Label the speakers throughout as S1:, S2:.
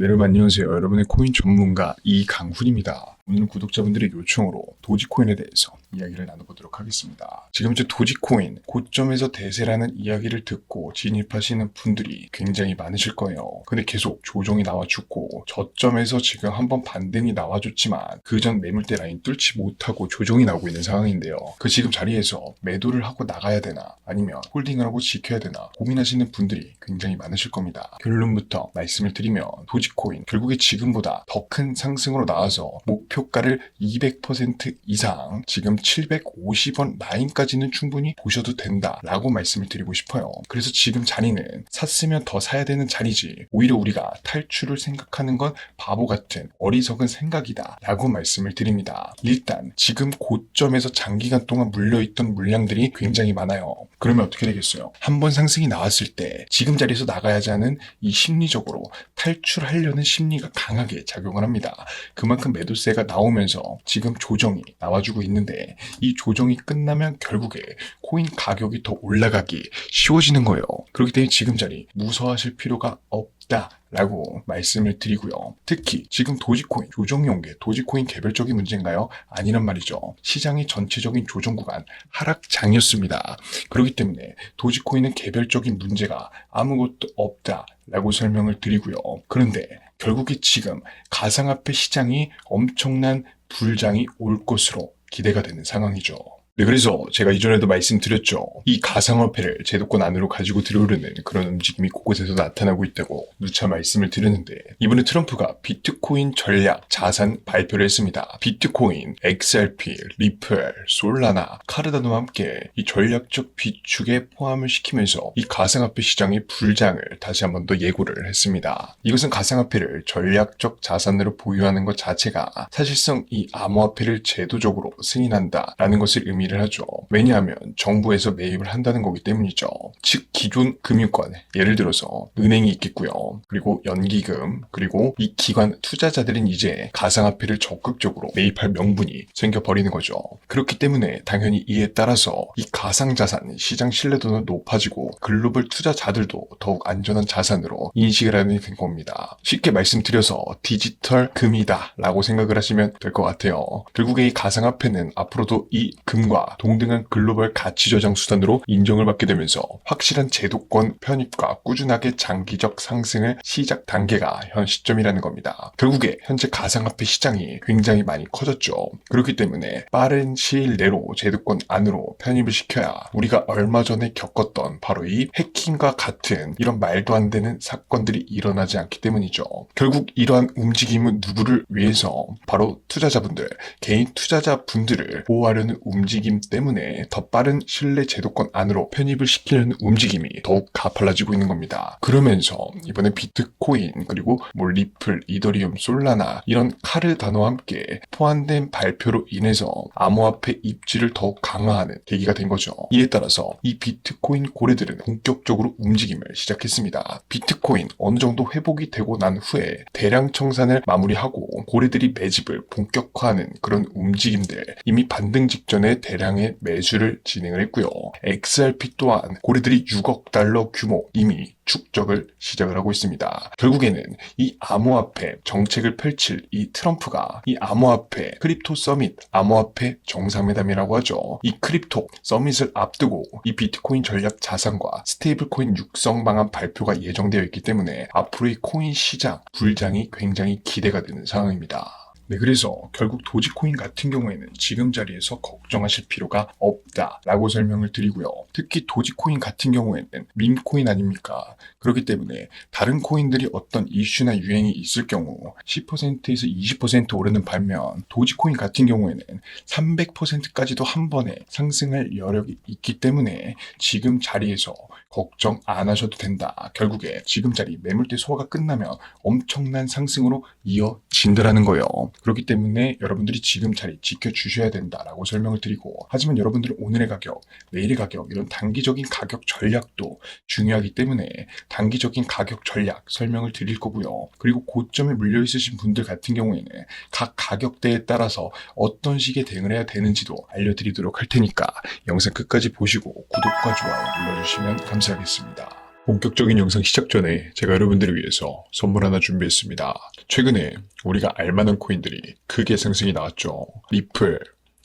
S1: 네, 여러분 안녕하세요. 여러분의 코인 전문가 이강훈입니다. 오늘 구독자분들의 요청으로 도지코인에 대해서 이야기를 나눠보도록 하겠습니다. 지금 이제 도지코인 고점에서 대세라는 이야기를 듣고 진입하시는 분들이 굉장히 많으실 거예요. 근데 계속 조정이 나와주고 저점에서 지금 한번 반등이 나와줬지만 그 전 매물대 라인 뚫지 못하고 조정이 나오고 있는 상황인데요. 그 지금 자리에서 매도를 하고 나가야 되나 아니면 홀딩을 하고 지켜야 되나 고민하시는 분들이 굉장히 많으실 겁니다. 결론부터 말씀을 드리면 도지코인 결국에 지금보다 더 큰 상승으로 나와서 목표 가를 200% 이상 지금 750원 라인까지는 충분히 보셔도 된다라고 말씀을 드리고 싶어요. 그래서 지금 자리는 샀으면 더 사야 되는 자리지 오히려 우리가 탈출을 생각하는 건 바보 같은 어리석은 생각이다라고 말씀을 드립니다. 일단 지금 고점에서 장기간 동안 물려있던 물량들이 굉장히 많아요. 그러면 어떻게 되겠어요? 한번 상승이 나왔을 때 지금 자리에서 나가야지 하는 이 심리적으로 탈출하려는 심리가 강하게 작용을 합니다. 그만큼 매도세가 나오면서 지금 조정이 나와주고 있는데 이 조정이 끝나면 결국에 코인 가격이 더 올라가기 쉬워지는 거예요. 그렇기 때문에 지금 자리 무서워하실 필요가 없다. 라고 말씀을 드리고요. 특히 지금 도지코인 조정 용계 도지코인 개별적인 문제인가요? 아니란 말이죠. 시장의 전체적인 조정 구간 하락장이었습니다. 그렇기 때문에 도지코인은 개별적인 문제가 아무것도 없다 라고 설명을 드리고요. 그런데 결국에 지금 가상화폐 시장이 엄청난 불장이 올 것으로 기대가 되는 상황이죠. 네, 그래서 제가 이전에도 말씀드렸죠. 이 가상화폐를 제도권 안으로 가지고 들어오려는 그런 움직임이 곳곳에서 나타나고 있다고 누차 말씀을 드렸는데 이번에 트럼프가 비트코인 전략 자산 발표를 했습니다. 비트코인, XRP, 리플, 솔라나, 카르다노와 함께 이 전략적 비축에 포함을 시키면서 이 가상화폐 시장의 불장을 다시 한번 더 예고를 했습니다. 이것은 가상화폐를 전략적 자산으로 보유하는 것 자체가 사실상 이 암호화폐를 제도적으로 승인한다라는 것을 의미 를 하죠. 왜냐하면 정부에서 매입을 한다는 거기 때문이죠. 즉 기존 금융권 예를 들어서 은행이 있겠고요. 그리고 연기금 그리고 이 기관 투자자들은 이제 가상화폐를 적극적으로 매입할 명분이 생겨버리는 거죠. 그렇기 때문에 당연히 이에 따라서 이 가상자산 시장 신뢰도는 높아지고 글로벌 투자자들도 더욱 안전한 자산으로 인식을 하게 된 겁니다. 쉽게 말씀드려서 디지털 금이다 라고 생각을 하시면 될 것 같아요. 결국에 이 가상화폐는 앞으로도 이 금과 동등한 글로벌 가치 저장 수단으로 인정을 받게 되면서 확실한 제도권 편입과 꾸준하게 장기적 상승을 시작 단계가 현 시점이라는 겁니다. 결국에 현재 가상화폐 시장이 굉장히 많이 커졌죠. 그렇기 때문에 빠른 시일 내로 제도권 안으로 편입을 시켜야 우리가 얼마 전에 겪었던 바로 이 해킹과 같은 이런 말도 안 되는 사건들이 일어나지 않기 때문이죠. 결국 이러한 움직임은 누구를 위해서 바로 투자자분들, 개인 투자자분들을 보호하려는 움직임 때문에 더 빠른 신뢰 제도권 안으로 편입을 시키려는 움직임이 더욱 가팔라지고 있는 겁니다. 그러면서 이번에 비트코인 그리고 뭐 리플, 이더리움, 솔라나 이런 카르다노와 함께 포함된 발표로 인해서 암호화폐 입지를 더욱 강화하는 계기가 된 거죠. 이에 따라서 이 비트코인 고래들은 본격적으로 움직임을 시작했습니다. 비트코인 어느 정도 회복이 되고 난 후에 대량 청산을 마무리하고 고래들이 매집을 본격화하는 그런 움직임들 이미 반등 직전에 대량의 매수를 진행을 했고요. XRP 또한 고래들이 6억 달러 규모 이미 축적을 시작을 하고 있습니다. 결국에는 이 암호화폐 정책을 펼칠 이 트럼프가 이 암호화폐 크립토 서밋 암호화폐 정상회담이라고 하죠. 이 크립토 서밋을 앞두고 이 비트코인 전략 자산과 스테이블 코인 육성 방안 발표가 예정되어 있기 때문에 앞으로의 코인 시장 불장이 굉장히 기대가 되는 상황입니다. 네, 그래서 결국 도지코인 같은 경우에는 지금 자리에서 걱정하실 필요가 없다라고 설명을 드리고요. 특히 도지코인 같은 경우에는 밈코인 아닙니까? 그렇기 때문에 다른 코인들이 어떤 이슈나 유행이 있을 경우 10%에서 20% 오르는 반면 도지코인 같은 경우에는 300%까지도 한 번에 상승할 여력이 있기 때문에 지금 자리에서 걱정 안 하셔도 된다. 결국에 지금 자리 매물대 소화가 끝나면 엄청난 상승으로 이어진다라는 거예요. 그렇기 때문에 여러분들이 지금 자리 지켜주셔야 된다라고 설명을 드리고 하지만 여러분들은 오늘의 가격, 내일의 가격 이런 단기적인 가격 전략도 중요하기 때문에 단기적인 가격 전략 설명을 드릴 거고요. 그리고 고점에 물려 있으신 분들 같은 경우에는 각 가격대에 따라서 어떤 식의 대응을 해야 되는지도 알려드리도록 할 테니까 영상 끝까지 보시고 구독과 좋아요 눌러주시면 감사하겠습니다. 본격적인 영상 시작 전에 제가 여러분들을 위해서 선물 하나 준비했습니다. 최근에 우리가 알만한 코인들이 크게 상승이 나왔죠. 리플,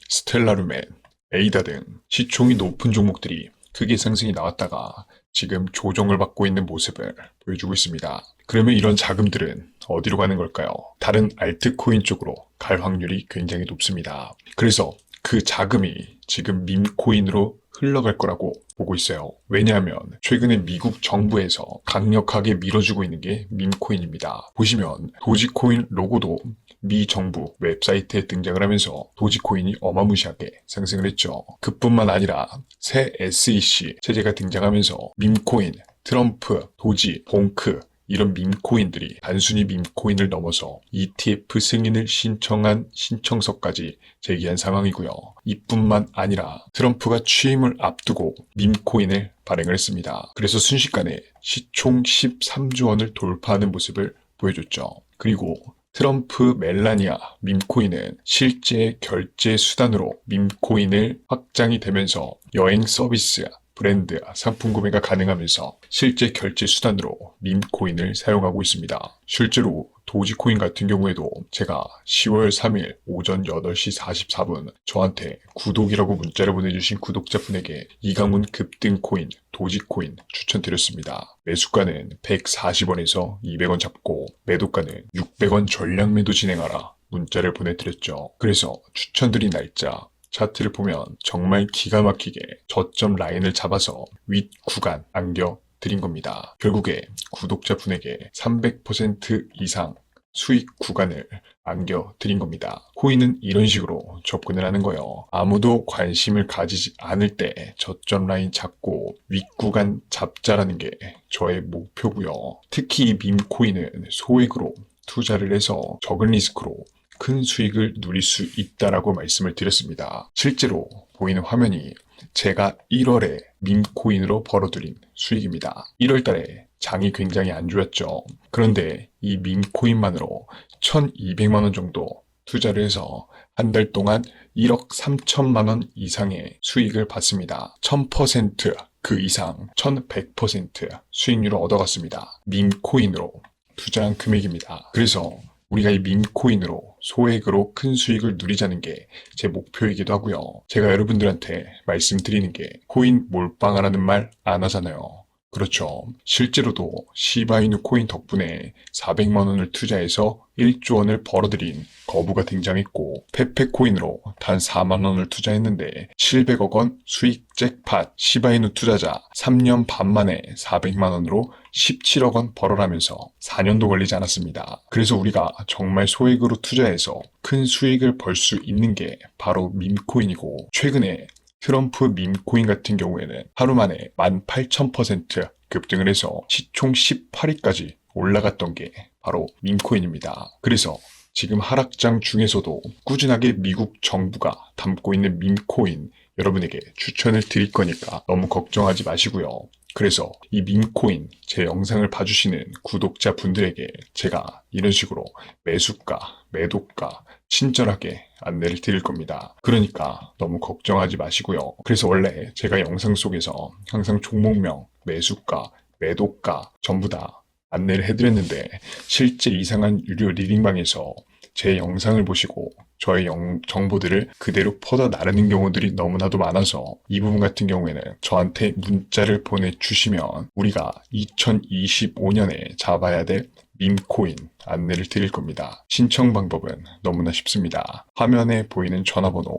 S1: 스텔라루멘, 에이다 등 시총이 높은 종목들이 크게 상승이 나왔다가 지금 조정을 받고 있는 모습을 보여주고 있습니다. 그러면 이런 자금들은 어디로 가는 걸까요? 다른 알트코인 쪽으로 갈 확률이 굉장히 높습니다. 그래서 그 자금이 지금 밈코인으로 흘러갈 거라고 보고 있어요. 왜냐하면 최근에 미국 정부에서 강력하게 밀어주고 있는 게 밈코인입니다. 보시면 도지코인 로고도 미 정부 웹사이트에 등장을 하면서 도지코인이 어마무시하게 상승을 했죠. 그뿐만 아니라 새 SEC 체제가 등장하면서 밈코인, 트럼프, 도지, 봉크 이런 밈코인들이 단순히 밈코인을 넘어서 ETF 승인을 신청한 신청서까지 제기한 상황이고요. 이뿐만 아니라 트럼프가 취임을 앞두고 밈코인을 발행을 했습니다. 그래서 순식간에 시총 13조 원을 돌파하는 모습을 보여줬죠. 그리고 트럼프 멜라니아 밈코인은 실제 결제 수단으로 밈코인을 확장이 되면서 여행 서비스, 브랜드, 상품 구매가 가능하면서 실제 결제 수단으로 밈코인을 사용하고 있습니다. 실제로 도지코인 같은 경우에도 제가 10월 3일 오전 8시 44분 저한테 구독이라고 문자를 보내주신 구독자분에게 이강훈 급등코인 도지코인 추천드렸습니다. 매수가는 140원에서 200원 잡고 매도가는 600원 전량 매도 진행하라 문자를 보내드렸죠. 그래서 추천드린 날짜 차트를 보면 정말 기가 막히게 저점 라인을 잡아서 윗 구간 안겨 드린 겁니다. 결국에 구독자분에게 300% 이상 수익 구간을 안겨 드린 겁니다. 코인은 이런 식으로 접근을 하는 거예요. 아무도 관심을 가지지 않을 때 저점 라인 잡고 윗구간 잡자라는 게 저의 목표고요. 특히 이 밈코인은 소액으로 투자를 해서 적은 리스크로 큰 수익을 누릴 수 있다라고 말씀을 드렸습니다. 실제로 보이는 화면이 제가 1월에 밈코인으로 벌어들인 수익입니다. 1월 달에 장이 굉장히 안 좋았죠. 그런데 이 밈코인만으로 1200만 원 정도 투자를 해서 한 달 동안 1억 3천만 원 이상의 수익을 받습니다. 1000%그 이상 1100% 수익률을 얻어갔습니다. 밈코인으로 투자한 금액입니다. 그래서 우리가 이 밈코인으로 소액으로 큰 수익을 누리자는 게 제 목표이기도 하고요. 제가 여러분들한테 말씀드리는 게 코인 몰빵하라는 말 안 하잖아요. 그렇죠. 실제로도 시바이누 코인 덕분에 400만 원을 투자해서 1조 원을 벌어들인 거부가 등장했고 페페 코인으로 단 4만 원을 투자했는데 700억 원 수익 잭팟 시바이누 투자자 3년 반 만에 400만 원으로 17억 원 벌어라면서 4년도 걸리지 않았습니다. 그래서 우리가 정말 소액으로 투자해서 큰 수익을 벌 수 있는 게 바로 밈코인이고 최근에 트럼프 밈코인 같은 경우에는 하루 만에 18,000% 급등을 해서 시총 18위까지 올라갔던 게 바로 밈코인입니다. 그래서 지금 하락장 중에서도 꾸준하게 미국 정부가 담고 있는 밈코인 여러분에게 추천을 드릴 거니까 너무 걱정하지 마시고요. 그래서 이 밈코인 제 영상을 봐주시는 구독자 분들에게 제가 이런 식으로 매수가, 매도가 친절하게 안내를 드릴 겁니다. 그러니까 너무 걱정하지 마시고요. 그래서 원래 제가 영상 속에서 항상 종목명, 매수가, 매도가 전부 다 안내를 해드렸는데 실제 이상한 유료 리딩방에서 제 영상을 보시고 저의 영- 정보들을 그대로 퍼다 나르는 경우들이 너무나도 많아서 이 부분 같은 경우에는 저한테 문자를 보내주시면 우리가 2025년에 잡아야 될 밈코인 안내를 드릴 겁니다. 신청 방법은 너무나 쉽습니다. 화면에 보이는 전화번호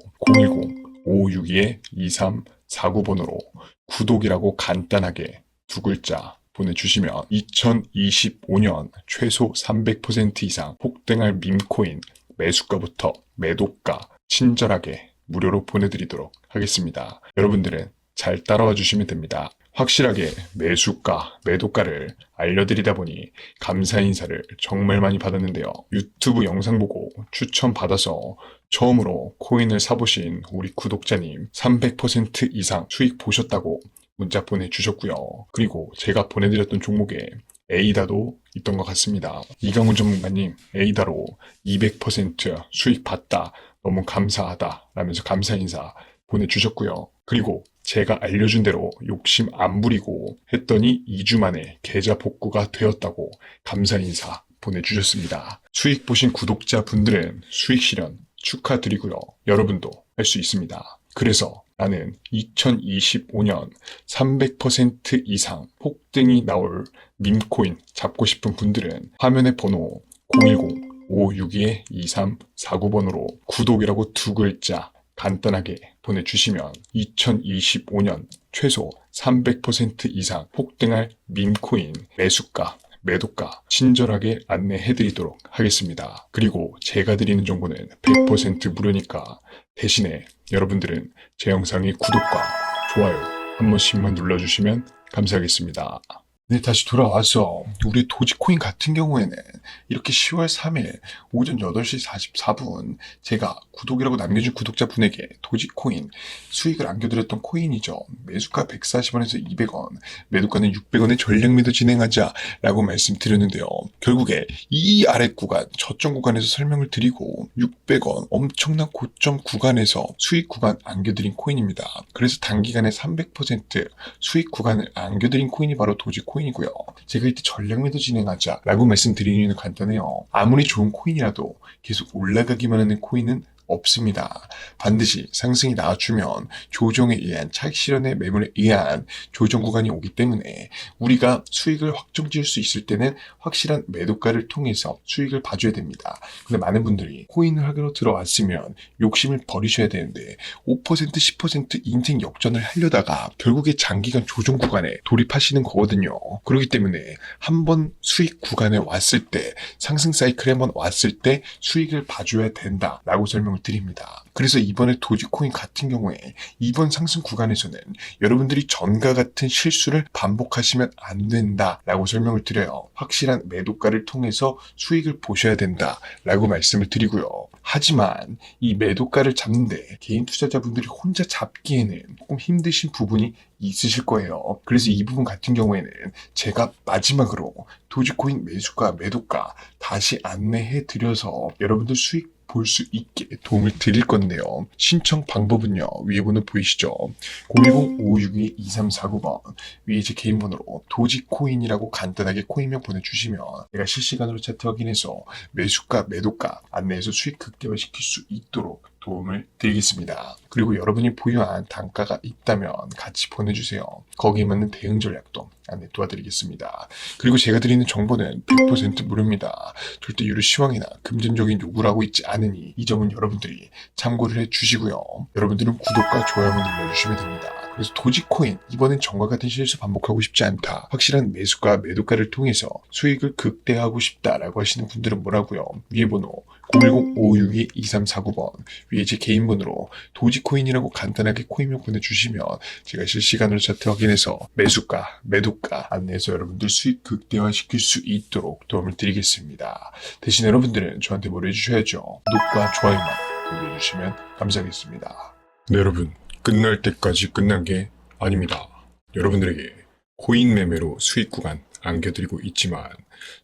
S1: 010-562-2349번으로 구독이라고 간단하게 두 글자 보내주시면 2025년 최소 300% 이상 폭등할 밈코인 매수가부터 매도가 친절하게 무료로 보내드리도록 하겠습니다. 여러분들은 잘 따라와 주시면 됩니다. 확실하게 매수가, 매도가를 알려드리다 보니 감사 인사를 정말 많이 받았는데요. 유튜브 영상 보고 추천받아서 처음으로 코인을 사보신 우리 구독자님 300% 이상 수익 보셨다고 문자 보내주셨고요. 그리고 제가 보내드렸던 종목에 에이다도 있던 것 같습니다. 이강훈 전문가님, 에이다로 200% 수익 봤다. 너무 감사하다. 라면서 감사 인사 보내주셨고요. 그리고 제가 알려준 대로 욕심 안 부리고 했더니 2주 만에 계좌 복구가 되었다고 감사 인사 보내주셨습니다. 수익 보신 구독자분들은 수익 실현 축하드리고요. 여러분도 할 수 있습니다. 그래서 나는 2025년 300% 이상 폭등이 나올 밈코인 잡고 싶은 분들은 화면의 번호 010-562-2349번으로 구독이라고 두 글자 간단하게 보내주시면 2025년 최소 300% 이상 폭등할 밈코인 매수가, 매도가 친절하게 안내해 드리도록 하겠습니다. 그리고 제가 드리는 정보는 100% 무료니까 대신에 여러분들은 제 영상의 구독과 좋아요 한 번씩만 눌러주시면 감사하겠습니다. 네, 다시 돌아와서 우리 도지코인 같은 경우에는 이렇게 10월 3일 오전 8시 44분 제가 구독이라고 남겨준 구독자분에게 도지코인 수익을 안겨드렸던 코인이죠. 매수가 140원에서 200원, 매도가는 600원의 전략 매도 진행하자 라고 말씀드렸는데요. 결국에 이 아래 구간, 저점 구간에서 설명을 드리고 600원 엄청난 고점 구간에서 수익 구간 안겨드린 코인입니다. 그래서 단기간에 300% 수익 구간을 안겨드린 코인이 바로 도지코인 이고요. 제가 이때 전략 매도 진행하자 라고 말씀드리는 이유는 간단해요. 아무리 좋은 코인이라도 계속 올라가기만 하는 코인은 없습니다. 반드시 상승이 나와주면 조정에 의한 차익 실현의 매물에 의한 조정 구간이 오기 때문에 우리가 수익을 확정 지을 수 있을 때는 확실한 매도가를 통해서 수익을 봐줘야 됩니다. 근데 많은 분들이 코인을 하기로 들어왔으면 욕심을 버리셔야 되는데 5% 10% 인생 역전을 하려다가 결국에 장기간 조정 구간에 돌입하시는 거거든요. 그렇기 때문에 한 번 수익 구간에 왔을 때 상승 사이클에 한번 왔을 때 수익을 봐줘야 된다라고 설명 을 드립니다. 그래서 이번에 도지코인 같은 경우에 이번 상승 구간에서는 여러분들이 전과 같은 실수를 반복하시면 안 된다라고 설명을 드려요. 확실한 매도가를 통해서 수익을 보셔야 된다라고 말씀을 드리고요. 하지만 이 매도가를 잡는데 개인 투자자분들이 혼자 잡기에는 조금 힘드신 부분이 있으실 거예요. 그래서 이 부분 같은 경우에는 제가 마지막으로 도지코인 매수가, 매도가 다시 안내해 드려서 여러분들 수익 볼 수 있게 도움을 드릴 건데요. 신청 방법은요. 위에 번호 보이시죠? 010-562-2349번 위에 제 개인 번호로 도지코인이라고 간단하게 코인명 보내주시면 제가 실시간으로 차트 확인해서 매수가, 매도가 안내해서 수익 극대화시킬 수 있도록 도움을 드리겠습니다. 그리고 여러분이 보유한 단가가 있다면 같이 보내주세요. 거기에 맞는 대응 전략도 안내 도와드리겠습니다. 그리고 제가 드리는 정보는 100% 무료입니다. 절대 유료 시황이나 금전적인 요구를 하고 있지 않으니 이 점은 여러분들이 참고를 해주시고요. 여러분들은 구독과 좋아요만 눌러주시면 됩니다. 그래서 도지코인 이번엔 전과 같은 실수 반복하고 싶지 않다. 확실한 매수가 매도가를 통해서 수익을 극대화하고 싶다라고 하시는 분들은 뭐라고요? 위에 번호 010-562-2349번 위에 제 개인 번호로 도지코인이라고 간단하게 코인명 보내주시면 제가 실시간으로 차트 확인해서 매수가, 매도가 안내해서 여러분들 수익 극대화시킬 수 있도록 도움을 드리겠습니다. 대신 여러분들은 저한테 뭘 해주셔야죠. 구독과 좋아요만 눌러주시면 감사하겠습니다. 네, 여러분. 끝날 때까지 끝난 게 아닙니다. 여러분들에게 코인 매매로 수익 구간 안겨드리고 있지만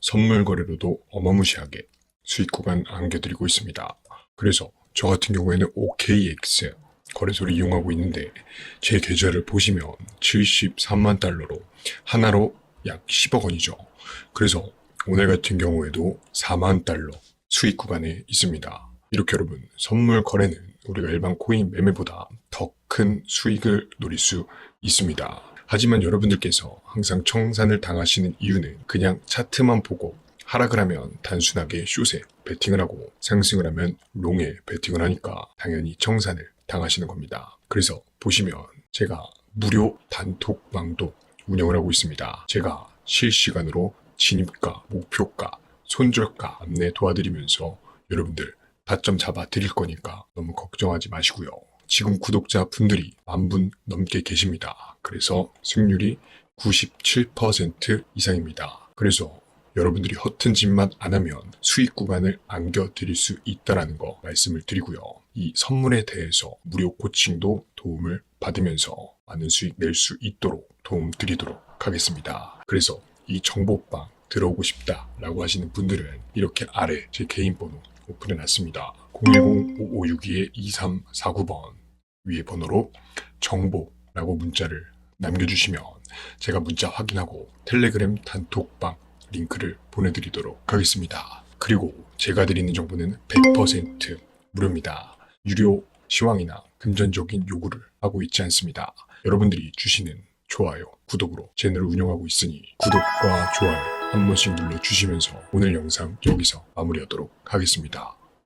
S1: 선물 거래로도 어마무시하게 수익 구간 안겨드리고 있습니다. 그래서 저 같은 경우에는 OKX 거래소를 이용하고 있는데 제 계좌를 보시면 73만 달러로 하나로 약 10억 원이죠. 그래서 오늘 같은 경우에도 4만 달러 수익 구간에 있습니다. 이렇게 여러분 선물 거래는 우리가 일반 코인 매매보다 더 큰 수익을 노릴 수 있습니다. 하지만 여러분들께서 항상 청산을 당하시는 이유는 그냥 차트만 보고 하락을 하면 단순하게 숏에 베팅을 하고 상승을 하면 롱에 베팅을 하니까 당연히 청산을 당하시는 겁니다. 그래서 보시면 제가 무료 단톡방도 운영을 하고 있습니다. 제가 실시간으로 진입가, 목표가, 손절가 안내 도와드리면서 여러분들 다점 잡아 드릴 거니까 너무 걱정하지 마시고요. 지금 구독자 분들이 만 분 넘게 계십니다. 그래서 승률이 97% 이상입니다. 그래서 여러분들이 허튼 짓만 안 하면 수익 구간을 안겨 드릴 수 있다라는 거 말씀을 드리고요. 이 선물에 대해서 무료 코칭도 도움을 받으면서 많은 수익 낼 수 있도록 도움 드리도록 하겠습니다. 그래서 이 정보방 들어오고 싶다라고 하시는 분들은 이렇게 아래 제 개인 번호 오픈해 놨습니다. 010-5562-2349번 위에 번호로 정보 라고 문자를 남겨주시면 제가 문자 확인하고 텔레그램 단톡방 링크를 보내드리도록 하겠습니다. 그리고 제가 드리는 정보는 100% 무료입니다. 유료 시황이나 금전적인 요구를 하고 있지 않습니다. 여러분들이 주시는 좋아요, 구독으로 채널을 운영하고 있으니 구독과 좋아요 한 번씩 눌러주시면서 오늘 영상 여기서 마무리하도록 하겠습니다.